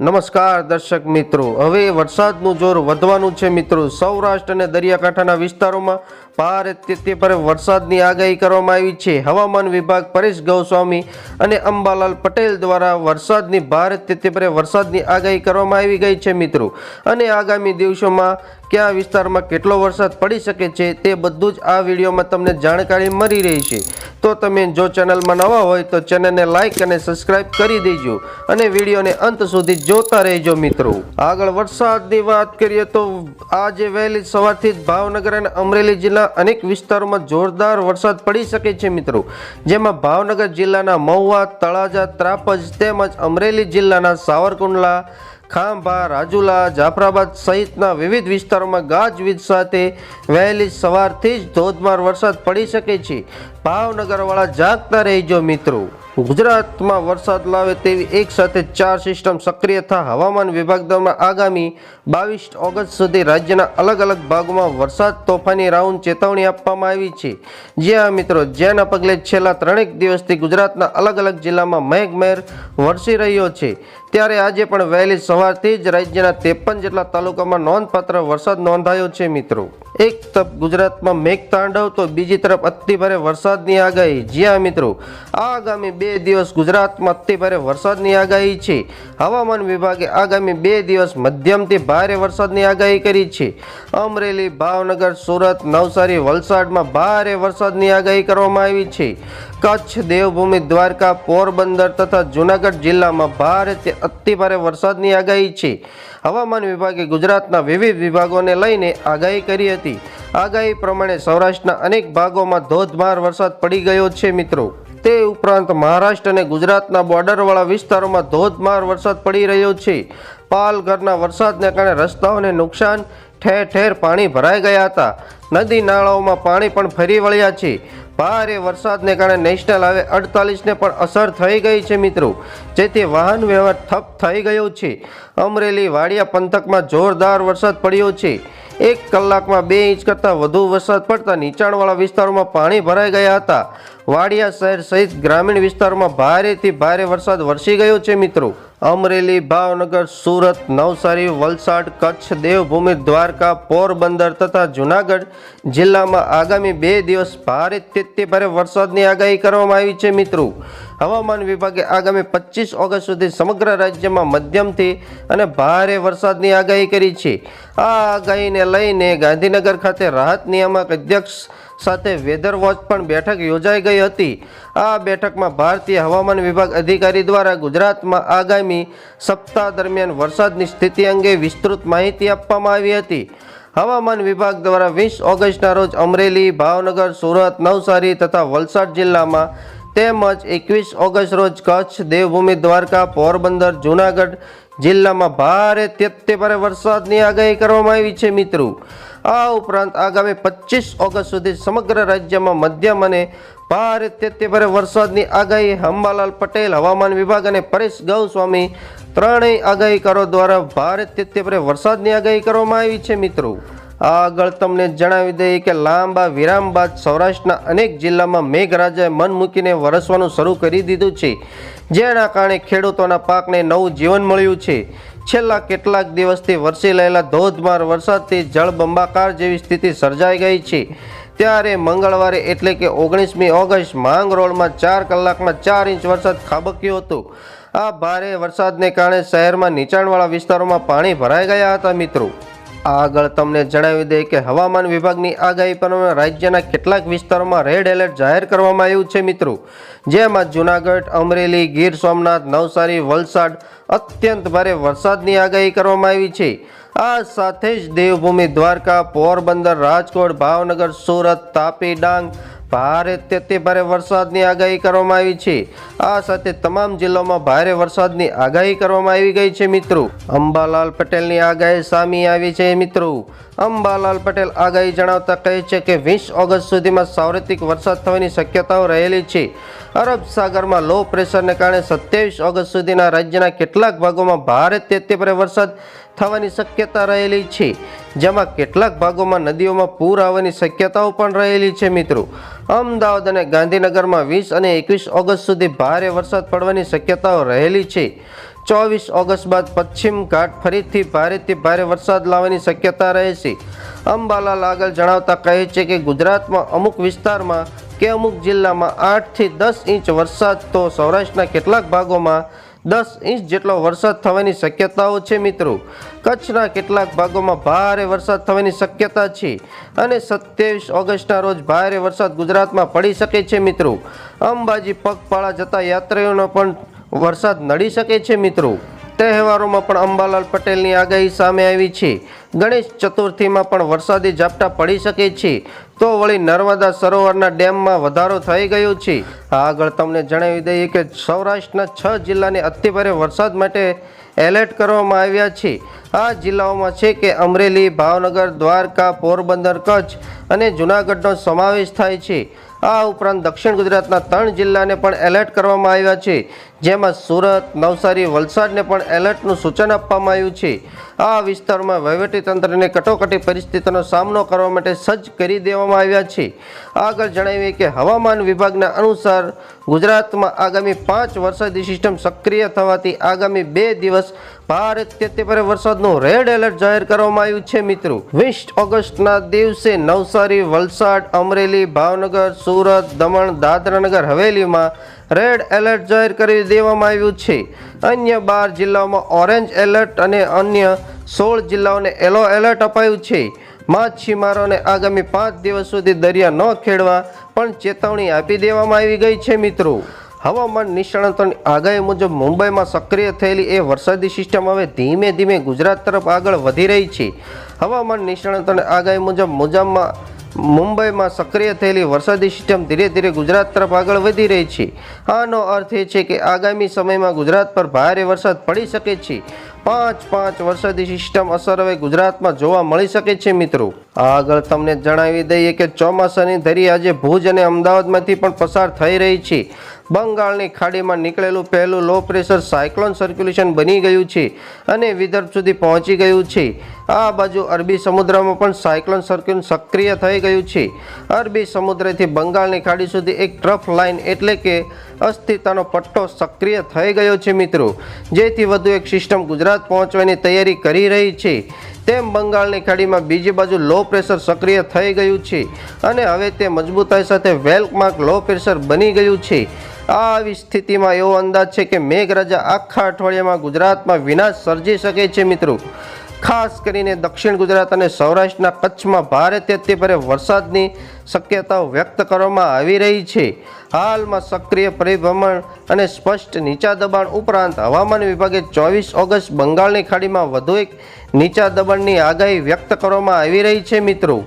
નમસ્કાર દર્શક મિત્રો. હવે વરસાદનું જોર વધવાનું છે મિત્રો. સૌરાષ્ટ્ર અને દરિયાકાંઠાના વિસ્તારોમાં ભારે તે પર વરસાદની આગાહી કરવામાં આવી છે. હવામાન વિભાગ પરેશ ગૌસ્વામી અને અંબાલાલ પટેલ દ્વારા વરસાદની ભારે તે પર વરસાદની આગાહી કરવામાં આવી ગઈ છે મિત્રો. અને આગામી દિવસોમાં કયા વિસ્તારમાં કેટલો વરસાદ પડી શકે છે તે બધું જ આ વિડીયોમાં તમને જાણકારી મળી રહી છે. તો તમે જો ચેનલમાં નવા હોય તો ચેનલને લાઇક અને સબસ્ક્રાઇબ કરી દેજો અને વિડીયોને અંત સુધી જોતા રહેજો મિત્રો. આગળ વરસાદની વાત કરીએ તો આજે વહેલી સવારથી જ ભાવનગર અને અમરેલી જિલ્લા અનેક વિસ્તારોમાં જોરદાર વરસાદ પડી શકે છે મિત્રો. જેમાં ભાવનગર જિલ્લાના મહુવા, તળાજા, ત્રાપજ તેમજ અમરેલી જિલ્લાના સાવરકુંડલા ખાંભા, રાજુલા, જાફરાબાદ સહિતના વિવિધ વિસ્તારોમાં ગાજવીજ સાથે વહેલી સવારથી જ ધોધમાર વરસાદ પડી શકે છે. ભાવનગરવાળા જાગતા રહેજો મિત્રો, ગુજરાતમાં વરસાદ લાવે તેવી એક સાથે ચાર સિસ્ટમ સક્રિય થતા હવામાન વિભાગ દ્વારા આગામી બાવીસ ઓગસ્ટ સુધી રાજ્યના અલગ અલગ ભાગોમાં વરસાદ તોફાની રાઉન્ડ ચેતવણી આપવામાં આવી છે. જ્યાં મિત્રો, જેના પગલે છેલ્લા ત્રણેક દિવસથી ગુજરાતના અલગ અલગ જિલ્લામાં મેઘમહેર વરસી રહ્યો છે. ત્યારે આજે પણ વહેલી સવારથી જ રાજ્યના ત્રેપન જેટલા તાલુકામાં નોંધપાત્ર વરસાદ નોંધાયો છે મિત્રો. એક તરફ ગુજરાતમાં મેઘતાંડવ તો બીજી તરફ અતિભારે વરસાદની આગાહી. જ્યાં મિત્રો, આગામી બે દિવસ ગુજરાતમાં અતિભારે વરસાદની આગાહી છે. હવામાન વિભાગે આગામી બે દિવસ મધ્યમથી ભારે વરસાદની આગાહી કરી છે. અમરેલી, ભાવનગર, સુરત, નવસારી, વલસાડમાં ભારે વરસાદની આગાહી કરવામાં આવી છે. કચ્છ, દેવભૂમિ, દ્વારકા, પોરબંદર તથા જૂનાગઢ જિલ્લામાં ભારે અતિભારે વરસાદની આગાહી છે. હવામાન વિભાગે ગુજરાતના વિવિધ વિભાગોને લઈને આગાહી કરી હતી. આગાહી પ્રમાણે સૌરાષ્ટ્રના અનેક ભાગોમાં ધોધમાર વરસાદ પડી ગયો છે મિત્રો. તે ઉપરાંત મહારાષ્ટ્ર અને ગુજરાતના બોર્ડરવાળા વિસ્તારોમાં ધોધમાર વરસાદ પડી રહ્યો છે. પાલઘરના વરસાદને કારણે રસ્તાઓને નુકસાન ઠેર ઠેર પાણી ભરાઈ ગયા હતા. નદી નાળાઓમાં પાણી પણ ફરી વળ્યા છે. ભારે વરસાદને કારણે નેશનલ હાઈવે અડતાલીસને પણ અસર થઈ ગઈ છે મિત્રો. જેથી વાહન વ્યવહાર ઠપ થઈ ગયો છે. અમરેલી વાડિયા પંથકમાં જોરદાર વરસાદ પડ્યો છે. એક કલાકમાં બે ઇંચ કરતાં વધુ વરસાદ પડતા નીચાણવાળા વિસ્તારોમાં પાણી ભરાઈ ગયા હતા. વાડિયા શહેર સહિત ગ્રામીણ વિસ્તારોમાં ભારેથી ભારે વરસાદ વરસી ગયો છે મિત્રો. અમરેલી, ભાવનગર, સુરત, નવસારી, વલસાડ, કચ્છ, દેવભૂમિ, દ્વારકા, પોરબંદર તથા જૂનાગઢ જિલ્લામાં આગામી બે દિવસ ભારે તે ભારે વરસાદની આગાહી કરવામાં આવી છે મિત્રો. હવામાન વિભાગે આગામી પચીસ ઓગસ્ટ સુધી સમગ્ર રાજ્યમાં મધ્યમથી અને ભારે વરસાદની આગાહી કરી છે. આ આગાહીને લઈને ગાંધીનગર ખાતે રાહત નિયામક અધ્યક્ષ સાથે વેધર વોચ પણ બેઠક યોજાઈ ગઈ હતી. આ બેઠકમાં ભારતીય હવામાન વિભાગ અધિકારી દ્વારા ગુજરાતમાં આગામી સપ્તાહ દરમિયાન વરસાદની સ્થિતિ અંગે વિસ્તૃત માહિતી આપવામાં આવી હતી. હવામાન વિભાગ દ્વારા વીસ ઓગસ્ટના રોજ અમરેલી, ભાવનગર, સુરત, નવસારી તથા વલસાડ જિલ્લામાં તેમજ એકવીસ ઓગસ્ટ રોજ કચ્છ, દેવભૂમિ, દ્વારકા, પોરબંદર, જૂનાગઢ જિલ્લામાં ભારે તે ભારે વરસાદની આગાહી કરવામાં આવી છે મિત્રો. આ ઉપરાંત આગામી પચીસ ઓગસ્ટ સુધી સમગ્ર રાજ્યમાં મધ્યમ અને ભારે તેત્યભારે વરસાદની આગાહી હંબાલાલ પટેલ, હવામાન વિભાગ અને પરેશ ગૌસ્વામી ત્રણેય આગાહીકારો દ્વારા ભારે તેત્યભારે વરસાદની આગાહી કરવામાં આવી છે મિત્રો. આગળ તમને જણાવી દઈએ કે લાંબા વિરામ બાદ સૌરાષ્ટ્રના અનેક જિલ્લામાં મેઘરાજાએ મન મૂકીને વરસવાનું શરૂ કરી દીધું છે. જેના કારણે ખેડૂતોના પાકને નવું જીવન મળ્યું છે. છેલ્લા કેટલાક દિવસથી વરસી રહેલા ધોધમાર વરસાદથી જળબંબાકાર જેવી સ્થિતિ સર્જાઈ ગઈ છે. ત્યારે મંગળવારે એટલે કે ઓગણીસમી ઓગસ્ટ માંગરોળમાં ચાર કલાકમાં ચાર ઇંચ વરસાદ ખાબક્યો હતો. આ ભારે વરસાદને કારણે શહેરમાં નીચાણવાળા વિસ્તારોમાં પાણી ભરાઈ ગયા હતા મિત્રો. આગળ તમને જણાવી દઈએ કે હવામાન વિભાગની આગાહી પ્રમાણે રાજ્યના કેટલાક વિસ્તારોમાં રેડ એલર્ટ જાહેર કરવામાં આવ્યું છે મિત્રો. જેમાં જૂનાગઢ, અમરેલી, ગીર સોમનાથ, નવસારી, વલસાડ અત્યંત ભારે વરસાદની આગાહી કરવામાં આવી છે. આ સાથે જ દેવભૂમિ દ્વારકા, પોરબંદર, રાજકોટ, ભાવનગર, સુરત, તાપી, ડાંગ ભારે તેથી ભારે વરસાદની આગાહી કરવામાં આવી છે. આ સાથે તમામ જિલ્લામાં ભારે વરસાદની આગાહી કરવામાં આવી ગઈ છે મિત્રો. અંબાલાલ પટેલની આગાહી સામે આવી છે મિત્રો. અંબાલાલ પટેલ આગાહી જણાવતા કહે છે કે વીસ ઓગસ્ટ સુધીમાં સાર્વત્રિક વરસાદ થવાની શક્યતાઓ રહેલી છે. અરબ સાગરમાં લો પ્રેશરને કારણે સત્યાવીસ ઓગસ્ટ સુધીના રાજ્યના કેટલાક ભાગોમાં ભારે તેથી ભારે વરસાદ થવાની શક્યતા રહેલી છે. જેમાં કેટલાક ભાગોમાં નદીઓમાં પૂર આવવાની શક્યતાઓ પણ રહેલી છે મિત્રો. અમદાવાદ અને ગાંધીનગરમાં વીસ અને એકવીસ ઓગસ્ટ સુધી ભારે વરસાદ પડવાની શક્યતાઓ રહેલી છે. ચોવીસ ઓગસ્ટ બાદ પશ્ચિમ ઘાટ ફરીથી ભારેથી ભારે વરસાદ લાવવાની શક્યતા રહે છે. અંબાલાલ આગળ જણાવતા કહે છે કે ગુજરાતમાં અમુક વિસ્તારમાં કે અમુક જિલ્લામાં આઠથી દસ ઇંચ વરસાદ તો સૌરાષ્ટ્રના કેટલાક ભાગોમાં દસ ઇંચ જેટલો વરસાદ થવાની શક્યતાઓ છે મિત્રો. કચ્છના કેટલાક ભાગોમાં ભારે વરસાદ થવાની શક્યતા છે અને સત્યાવીસ ઓગસ્ટના રોજ ભારે વરસાદ ગુજરાતમાં પડી શકે છે મિત્રો. અંબાજી, પગપાળા જતા યાત્રીઓનો પણ વરસાદ નડી શકે છે મિત્રો. તહેવારોમાં પણ અંબાલાલ પટેલની આગાહી સામે આવી છે. ગણેશ ચતુર્થીમાં પણ વરસાદી ઝાપટા પડી શકે છે. તો વળી નર્મદા સરોવરના ડેમમાં વધારો થઈ ગયો છે. આગળ તમને જણાવી દઈએ કે સૌરાષ્ટ્રના છ જિલ્લાને અતિભારે વરસાદ માટે એલર્ટ કરવામાં આવ્યા છે. આ જિલ્લાઓમાં છે કે અમરેલી, ભાવનગર, દ્વારકા, પોરબંદર, કચ્છ અને જૂનાગઢનો સમાવેશ થાય છે. આ ઉપરાંત દક્ષિણ ગુજરાતના ત્રણ જિલ્લાને પણ એલર્ટ કરવામાં આવ્યા છે. જેમાં સુરત, નવસારી, વલસાડને પણ એલર્ટનું સૂચન આપવામાં આવ્યું છે. આ વિસ્તારમાં વહીવટીતંત્રને કટોકટી પરિસ્થિતિનો સામનો કરવા માટે સજ્જ કરી દેવામાં આવ્યા છે. આગળ જણાવીએ કે હવામાન વિભાગના અનુસાર ગુજરાતમાં આગામી પાંચ વરસાદી સિસ્ટમ સક્રિય થવાથી આગામી બે દિવસ ભારે ભારે વરસાદનું રેડ એલર્ટ જાહેર કરવામાં આવ્યું છે મિત્રો. વીસ ઓગસ્ટના દિવસે નવસારી, વલસાડ, અમરેલી, ભાવનગર, સુરત, દમણ, દાદરાનગર, હવેલીમાં રેડ એલર્ટ જાહેર કરી દેવામાં આવ્યું છે. અન્ય બાર જિલ્લાઓમાં ઓરેન્જ એલર્ટ અને અન્ય સોળ જિલ્લાઓને યલો એલર્ટ અપાયું છે. માછીમારોને આગામી પાંચ દિવસ સુધી દરિયા ન ખેડવા પણ ચેતવણી આપી દેવામાં આવી ગઈ છે મિત્રો. હવામાન નિષ્ણાતોની આગાહી મુજબ મુંબઈમાં સક્રિય થયેલી એ વરસાદી સિસ્ટમ હવે ધીમે ધીમે ગુજરાત તરફ આગળ વધી રહી છે. હવામાન નિષ્ણાતોની આગાહી મુજબ મુજામાં મુંબઈમાં સક્રિય થયેલી વરસાદી સિસ્ટમ ધીરે ધીરે ગુજરાત તરફ આગળ વધી રહી છે. આનો અર્થ એ છે કે આગામી સમયમાં ગુજરાત પર ભારે વરસાદ પડી શકે છે. પાંચ પાંચ વરસાદી સિસ્ટમ અસર હવે ગુજરાતમાં જોવા મળી શકે છે મિત્રો. આગળ તમને જણાવી દઈએ કે ચોમાસાની ધરી આજે ભુજ અને અમદાવાદમાંથી પણ પસાર થઈ રહી છે. બંગાળની ખાડીમાં નીકળેલું પહેલું લો પ્રેશર સાયક્લોન સર્ક્યુલેશન બની ગયું છે અને વિદર્ભ સુધી પહોંચી ગયું છે. આ બાજુ અરબી સમુદ્રમાં પણ સાયક્લોન સર્ક્યુલ સક્રિય થઈ ગયું છે. અરબી સમુદ્રથી બંગાળની ખાડી સુધી એક ટ્રફ લાઇન એટલે કે અસ્થિરતાનો પટ્ટો સક્રિય થઈ ગયો છે મિત્રો. જેથી વધુ એક સિસ્ટમ ગુજરાત પહોંચવાની તૈયારી કરી રહી છે. તેમ બંગાળની ખાડીમાં બીજી બાજુ લો પ્રેશર સક્રિય થઈ ગયું છે અને હવે તે મજબૂતાઈ સાથે વેલ્કમાર્ક લો પ્રેશર બની ગયું છે. આવી સ્થિતિમાં એવો અંદાજ છે કે મેઘરાજા આખા અઠવાડિયામાં ગુજરાતમાં વિનાશ સર્જી શકે છે મિત્રો. ખાસ કરીને દક્ષિણ ગુજરાત અને સૌરાષ્ટ્રના કચ્છમાં ભારે તેત્યભરે વરસાદની શક્યતાઓ વ્યક્ત કરવામાં આવી રહી છે. હાલમાં સક્રિય પરિભ્રમણ અને સ્પષ્ટ નીચા દબાણ ઉપરાંત હવામાન વિભાગે ચોવીસ ઓગસ્ટ બંગાળની ખાડીમાં વધુ એક નીચા દબાણની આગાહી વ્યક્ત કરવામાં આવી રહી છે મિત્રો.